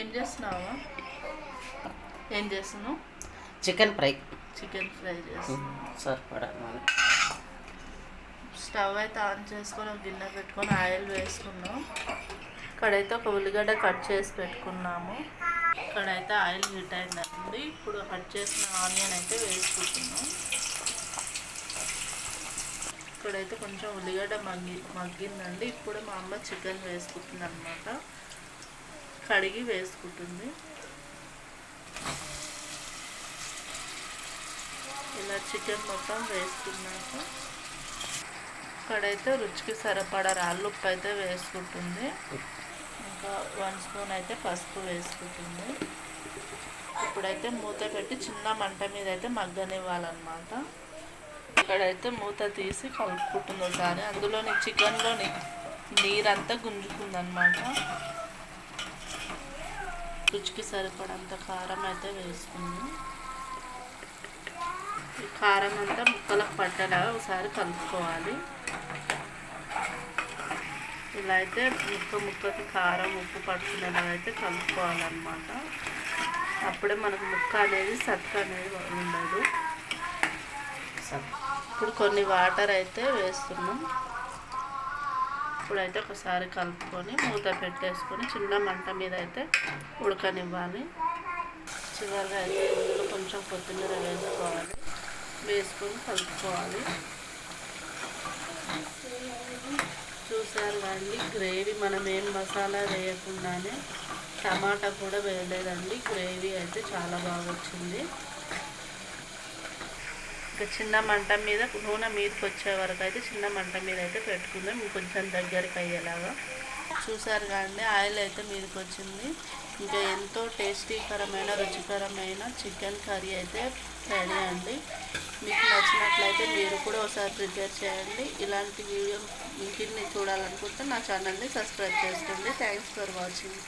ఏం చేస్తున్నావా? ఏం చేస్తున్నావు? Chicken fry. చికెన్ ఫ్రై చేస్తున్నావు. సరిపడా స్టవ్ అయితే ఆన్ చేసుకొని ఒక గిన్నె పెట్టుకొని ఆయిల్ వేసుకున్నాం ఇక్కడైతే ఒక ఉల్లిగడ్డ కట్ చేసి పెట్టుకున్నాము. ఇక్కడైతే ఆయిల్ హీట్ అయిందండి. ఇప్పుడు కట్ చేసిన ఆనియన్ అయితే వేసుకుంటున్నాం. ఇక్కడైతే కొంచెం ఉల్లిగడ్డ మగ్గి మగ్గిందండి. ఇప్పుడు మా అమ్మ చికెన్ వేసుకుంటుంది అనమాట కడిగి వేసుకుంటుంది. ఇలా చికెన్ మొత్తం వేసుకున్నాక ఇక్కడైతే రుచికి సరిపడా రాళ్ళు ఉప్పు అయితే వేసుకుంటుంది. ఇంకా వన్ స్పూన్ అయితే పసుపు వేసుకుంటుంది. ఇప్పుడైతే మూత పెట్టి చిన్న మంట మీద అయితే మగ్గనివ్వాలన్నమాట. ఇక్కడైతే మూత తీసి కలుపుకుంటుంది ఒకసారి. అందులోని చికెన్లోని నీరంతా గుంజుకుందనమాట రుచికి సరిపడంత కారం అయితే వేసుకుంది. ఈ కారం అంతా ముక్కలకు పట్టేలాగా ఒకసారి కలుపుకోవాలి. ఇలా అయితే ముక్క ముక్కకి కారం ఉప్పు పట్టుకునేలాగా అయితే కలుపుకోవాలన్నమాట. అప్పుడే మనకు ముక్క అనేది సత్క అనేది ఉండదు. ఇప్పుడు కొన్ని వాటర్ అయితే వేస్తున్నాం. ఇప్పుడైతే ఒకసారి కలుపుకొని మూత పెట్టేసుకొని చిన్న మంట మీద అయితే ఉడకనివ్వాలి. చివరిగా అయితే ఇందులో కొంచెం కొత్తిమీర వేసుకోవాలి. వేసుకొని కలుపుకోవాలి. చూసారు అండి గ్రేవీ మనం ఏం మసాలా వేయకుండానే టమాటా కూడా వేయలేదండి. గ్రేవీ అయితే చాలా బాగా వచ్చింది. చిన్న మంట మీద నూనె మీదకి వచ్చే వరకు అయితే చిన్న మంట మీద అయితే పెట్టుకుందాం. కొంచెం దగ్గరికి అయ్యేలాగా. చూసారు కానీ ఆయిల్ అయితే మీదకి వచ్చింది. ఇంకా ఎంతో టేస్టీకరమైన రుచికరమైన చికెన్ కర్రీ అయితే రెడీ అండి. మీకు నచ్చినట్లయితే మీరు కూడా ఒకసారి ప్రిపేర్ చేయండి. ఇలాంటి వీడియో ఇంకిన్ని చూడాలనుకుంటే నా ఛానల్ని సబ్స్క్రైబ్ చేసుకోండి. Thanks for watching.